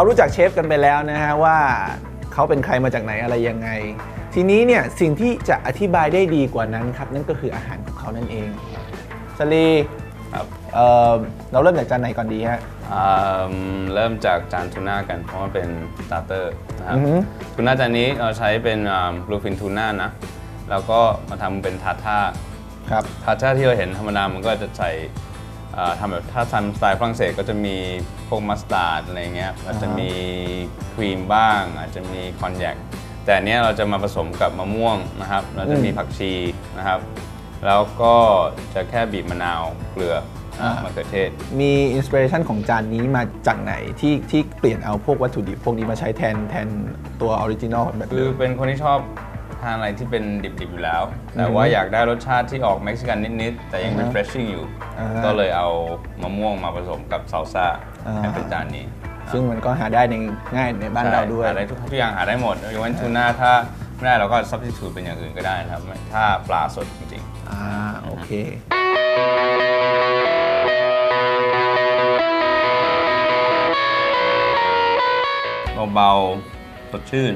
เรารู้จักเชฟกันไปแล้วนะฮะว่าเขาเป็นใครมาจากไหนอะไรยังไง ทีนี้เนี่ยสิ่งที่จะอธิบายได้ดีกว่านั้นครับ นั่นก็คืออาหารของเขานั่นเองสลีครับเอ่อเราเริ่มจากจานไหนก่อนดีฮะ อ่าเริ่มจากจานทูน่ากันเพราะว่าเป็นสตาร์เตอร์นะครับอือหือ ทูน่าจานนี้เราใช้เป็นบลูฟินทูน่านะ แล้วก็มาทำเป็นทาท่า ครับทาท่าที่เราเห็นธรรมดา มันก็จะใส่อ่า ทำแบบถ้าทำสไตล์ฝรั่งเศสก็จะมีพวกมัสตาร์ดอะไรเงี้ยอาจจะมีครีมบ้าง อาจจะมีคอนแยคแต่อันเนี้ยเราจะมาผสมกับมะม่วงนะครับ เราจะมีอืมผักชีนะครับ แล้วก็จะแค่บีบมะนาวเกลืออ่ามมะเขือเทศ มีอินสปิเรชันของจานนี้มาจากไหนที่ที่เปลี่ยนเอาพวกวัตถุดิบพวกนี้มาใช้แทนแทนตัวออริจินอลแบบคืเดิอมเป็นคนที่ชอบ ทานอะไรที่เป็นดิบๆอยู่แล้ว แต่ว่าอยากได้รสชาติที่ออกเม็กซิกันนิด ๆ แต่ยังอ่าฮะ refreshing อยู่ อ่าฮะ ก็เลยเอามะม่วงมาผสมกับซาลซ่าอ่าให้เป็นจานนี้ซึ่งมันก็หาได้ในง่ายในบ้านเราด้วยหาได้ทุกทุกอย่างหาได้หมดยกเว้นทูน่าถ้าไม่ได้เราก็ substitute เป็นอย่างอื่นก็ได้นะครับถ้าปลาสดจริงอ่าโอเคๆเบาๆสดชื่น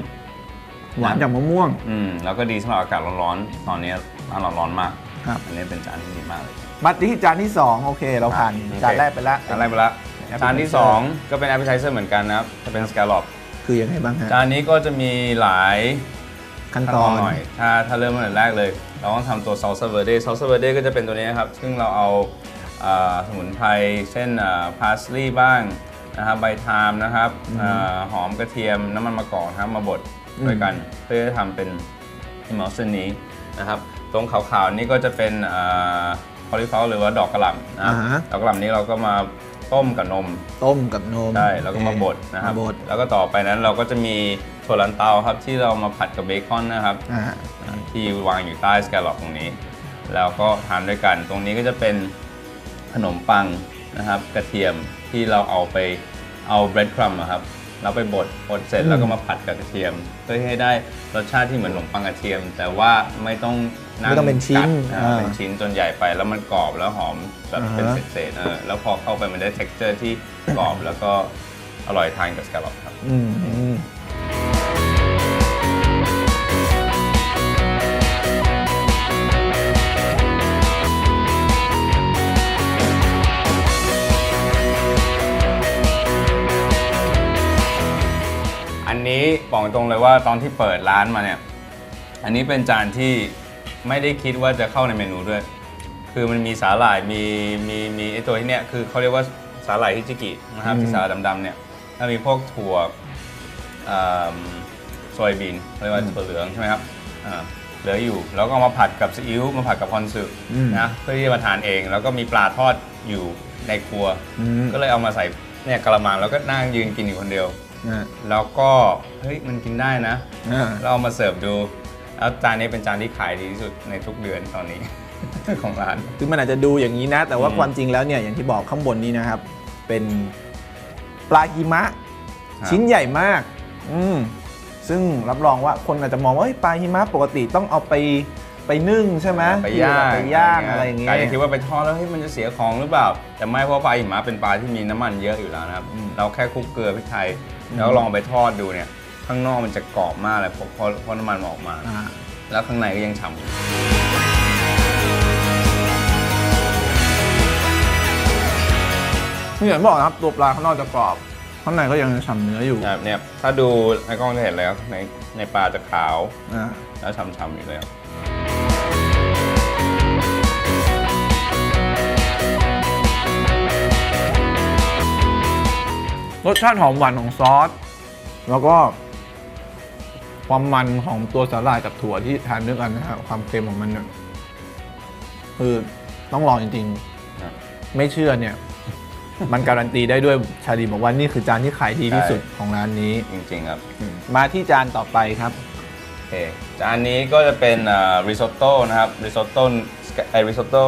หวานจากมะม่วง อืมแล้วก็ดีสำหรับอากาศร้อนๆตอนนี้ร้อนร้อนๆมากครับอันนี้เป็นจานที่ดีมากเลยมาที่จานที่ 2 โอเค เราผ่านโอเคจานแรกไปแล้วจานแรกไปแล้ว Appetizer จานที่ 2 ก็เป็น appetizer เหมือนกันนะครับจะเป็นสแกลลอปคือยังไงบ้างฮะจานนี้ก็จะมีหลายขั้นขั้นตตออนนหน่อยถ้าถ้าเริ่มตั้งแต่แรกเลย เราต้องทำตัว salsa verde salsa verde ก็จะเป็นตัวนี้นะครับ ซึ่งเราเอาอ่าสมุนไพรเช่นพาสลีย์บ้างนะครับใบทามนะครับอาหอมกระเทียมน้ำมันมะกอกนะครับมาบด ด้วยกัน เพื่อจะทำเป็น emulsion นี้นะครับ ตรงขาวๆนี่ก็จะเป็นคอลิฟลาหรือว่าดอกกระหล่ำนะครับอ่าฮะดอกกระหล่ำนี้เราก็มาต้มกับนม ต้มกับนมใช่แล้วก็มาโอเบดนะครับมาบดแล้วก็ต่อไปนั้นเราก็จะมีถั่วลันเตาครับที่เรามาผัดกับเบคอนนะครับอ่าที่วางอยู่ใต้สแกลลอปตรงนี้ แล้วก็ทานด้วยกันตรงนี้ก็จะเป็นขนมปังนะครับ กระเทียมที่เราเอาไปเอาเบรดครัมครับ เราไปบดบดเสร็จอืมแล้วก็มาผัดกับกระเทียม เพื่อให้ได้รสชาติที่เหมือนขนมปังกระเทียม แต่ว่าไม่ต้องงไม่ต้องเป็นชิ้นกัดอ่าอ่า เป็นชิ้นจนใหญ่ไปแล้วมันกรอบแล้วหอมแบบอ่าฮะเป็นเศษๆเออแล้วพอเข้าไปมันได้ texture ที่กรอบแล้วก็อร่อยทานกับสแกลลอปครับ อืม บอกตรงเลยว่าตอนที่เปิดร้านมาเนี่ย อันนี้เป็นจานที่ไม่ได้คิดว่าจะเข้าในเมนูด้วย คือมันมีสาหร่ายมีมีมีไอตัวที่เนี้ยคือเขาเรียกว่าสาหร่ายฮิจิกินะครับอืม ที่สาหร่ายดำๆเนี่ยแล้วมีพวกถั่วโซยบีนเรียกว่าถั่วเหลืองใช่ไหมครับอ่าเหลืออยู่ แล้วก็เอามาผัดกับซีอิ๊วมาผัดกับคอนสึอืม นะเพื่อที่จะมาทานเอง แล้วก็มีปลาทอดอยู่ในครัว อืม ก็เลยเอามาใส่เนี่ยกระมังแล้วก็นั่งยืนกินอยู่คนเดียว อ่าแล้วก็เฮ้ยมันกินได้นะ อ่าเราเอามาเสิร์ฟดู แล้วจานนี้เป็นจานที่ขายดีที่สุดในทุกเดือนตอนนี้ ของร้าน คือมันอาจจะดูอย่างนี้นะ แต่ว่าอืม ความจริงแล้วเนี่ยอย่างที่บอกข้างบนนี้นะครับ เป็นปลาหิมะครับชิ้นใหญ่มาก อืมซึ่งรับรองว่าคนอาจจะมองว่าเฮ้ยปลาหิมะปกติต้องเอาไปไปนึ่งใช่ไหมไปย่างไปย่างอะไรอย่างเงี้กายยจะคิดว่าไปทอดแล้วเฮ้ยมันจะเสียของหรือเปล่า แต่ไม่เพราะปลาหิมะเป็นปลาที่มีน้ำมันเยอะอยู่แล้วนะครับอืมเราแค่คลุกเกลือพริกไทยอืม แล้วลองไปทอดดูเนี่ย ข้างนอกมันจะกรอบมากเลยเพราะเพราะเพราะน้ำมันมันออกมา อ่าแล้วข้างในก็ยังฉ่ำอยู่ที่อย่างที่บอกนะครับตัวปลาข้างนอกจะกรอบ ข้างในก็ยังฉ่ำเนื้ออยู่นะครับเนี่ยถ้าดูในกล้องจะเห็นเลยครับในในปลาจะขาวอ่าแล้วฉ่ำๆอยู่เลยครับ รสชาติหอมหวานของซอส แล้วก็ ความมันของตัวสาหร่ายกับถั่วที่ทานด้วยกันนะครับความเค็มของมันเนี่ยคือต้องลองจริงครับ ๆ ไม่เชื่อเนี่ย มันการันตีได้ด้วยชาลีบอกว่านี่คือจานที่ขายดีที่สุดของร้านนี้ จริงๆครับ มาที่จานต่อไปครับ โอเคจานนี้ก็จะเป็นริซอตโต้นะครับริซอตโต้ไอริซอตโต้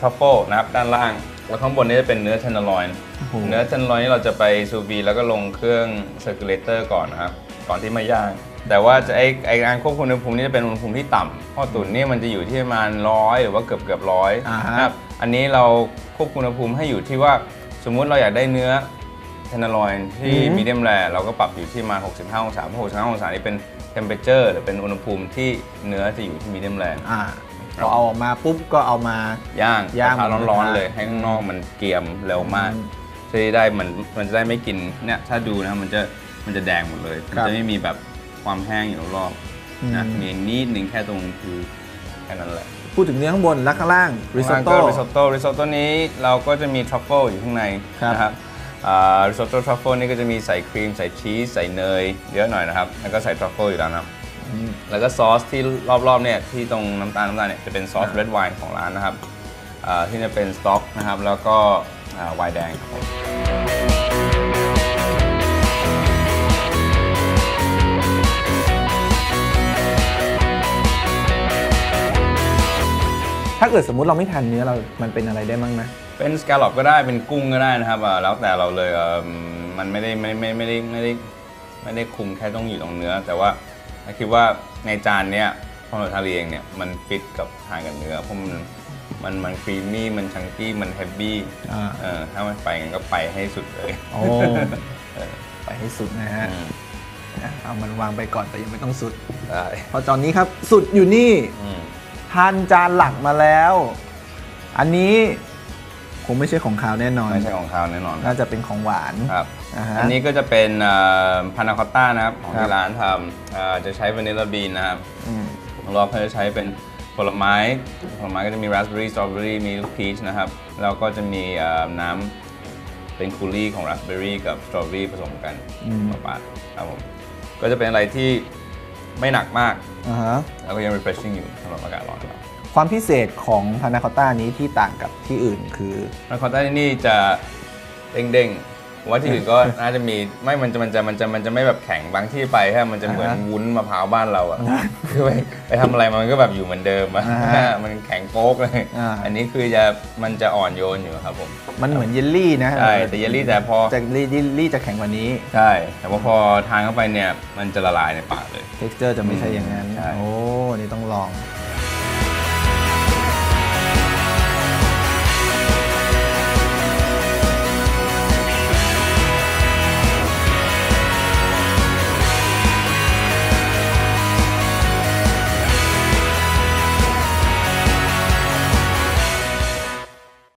ทรัฟเฟิลนะครับ ด้านล่าง แล้วข้างบนนี้จะเป็นเนื้อเทนเนอร์ลอยโอ้โหเนื้อเทนเนอร์ลอยนี่เราจะไปซูวีแล้วก็ลงเครื่องเซอร์คิลเลเตอร์ก่อนนะครับ ก่อนที่มาย่าง แต่ว่าจะไอไอการควบคุมอุณหภูมินี่จะเป็นอุณหภูมิที่ต่ำเพราะตุ๋นนี่มันจะอยู่ที่ประมาณร้อยหรือว่าเกือบเกือบร้อยอ่าฮะนะครับ อันนี้เราควบคุมอุณหภูมิให้อยู่ที่ว่าสมมุติเราอยากได้เนื้อเททนน r อยที่อืมมีเดียมแรเราก็ปรับอยู่ที่ประมาณ65 องศาเพราะ65 องศานี่เป็นเทมเปอเจอร์หรือเป็นอุณหภูมิที่เนื้อจะอยู่ที่มีเดียมแรอ่า พอเอาออกมาปุ๊บก็เอามาย่างย่างกระทะบนกระทะร้อนๆเลยให้ข้างนอกมันเกรียมเร็วมากอืมจะได้มันมันจะได้ไม่กินเนี่ยถ้าดูนะมันจะมันจะแดงหมดเลยมันครับจะไม่มีแบบความแห้งอยู่รอบอืมๆนะมีนิดนึงแค่ตรงคือแค่นั้นแหละพูดถึงเนื้อข้างบนและข้างล่างริซอตโต้ริซอตโต้ริซอตโต้นี้เราก็จะมีทรัฟเฟิลอยู่ข้างในครับนะครับริซอตโต้ทรัฟเฟิลนี่ก็จะมีใส่ครีมใส่ชีสใส่เนยเยอะหน่อยนะครับ แล้วก็ใส่ทรัฟเฟิลอยู่แล้วนะครับอืม แล้วก็ซอสที่รอบๆเนี่ยที่ตรงน้ำตาลน้ำตาลเนี่ยจะเป็นซอสอ่าเรดไวน์ของร้านนะครับอ่าที่จะเป็นสต็อกนะครับ แล้วก็อ่าไวน์แดงครับผมถ้าเกิดสมมุติเราไม่ทานเนื้อเรา มันเป็นอะไรได้บ้างนะ เป็นสแกลลอปก็ได้เป็นกุ้งก็ได้นะครับอ่าแล้วแต่เราเลยเอ่อมันไม่ได้ไม่ไม่ไม่ได้ไม่ได้ไม่ได้คุมแค่ต้องอยู่ตรงเนื้อ แต่ว่า คิดว่าในจานเนี้ยพอเราทานเองเนี่ยมันฟิตกับทานกับเนื้อเพราะมันมันมันครีมมี่มันชังกี้มันเฮฟวี่อ่า เออถ้ามันไปงั้นก็ไปให้สุดเลยโอ้ไปให้สุดนะฮะอืมอะเอามันวางไปก่อนแต่ยังไม่ต้องสุด ได้เพราะตอนนี้ครับ สุดอยู่นี่ อืม ทานจานหลักมาแล้ว อันนี้ คงไม่ใช่ของขาวแน่นอน ไม่ใช่ของเขาแน่นอนคน่ารับจะเป็นของหวานครับอ่าฮะ อันนี้ก็จะเป็นพานาคอตต้านะครับ ของครับที่ร้านทำเอ่อจะใช้วานิลลาบีนนะครับอืม ของเราเขาจะใช้เป็นผลไม้ ผลไม้ก็จะมีราสเบอร์รี่สตรอเบอรี่มีลูกพีชนะครับ แล้วก็จะมีเอ่อน้ำเป็นคูลี่ของราสเบอร์รี่กับสตรอเบอรี่ผสมกันอืม มาปาดครับผมก็จะเป็นอะไรที่ไม่หนักมาก อ่าฮะ แล้วก็ยัง refreshing อยู่สำหรับอากาศร้อนครับ ความพิเศษของพานาคอตต้านี้ที่ต่างกับที่อื่นคือพานาคอตต้าที่นี่จะเด้งๆผมว่าที่อื่นก็น่าจะมีไม่มันจะมันจะมันจะมันจะไม่แบบแข็งบางที่ไปแค่มันจะเหมือนอ่าฮะวุ้นมะพร้าวบ้านเราอะคือไปไปทำอะไรมันก็แบบอยู่เหมือนเดิมอะอ่าฮะมันแข็งโป๊กเลยอ่าอันนี้คือจะมันจะอ่อนโยนอยู่ครับผมมันเหมือนเยลลี่นะใช่แต่เยลลี่แต่พอจะเยลลี่จะแข็งกว่านี้ใช่แต่ว่าพอทานเข้าไปเนี่ยมันจะละลายในปากเลยเท็กซ์เจอร์จะไม่ใช่อย่างนั้นใช่โอ้นี่ต้องลอง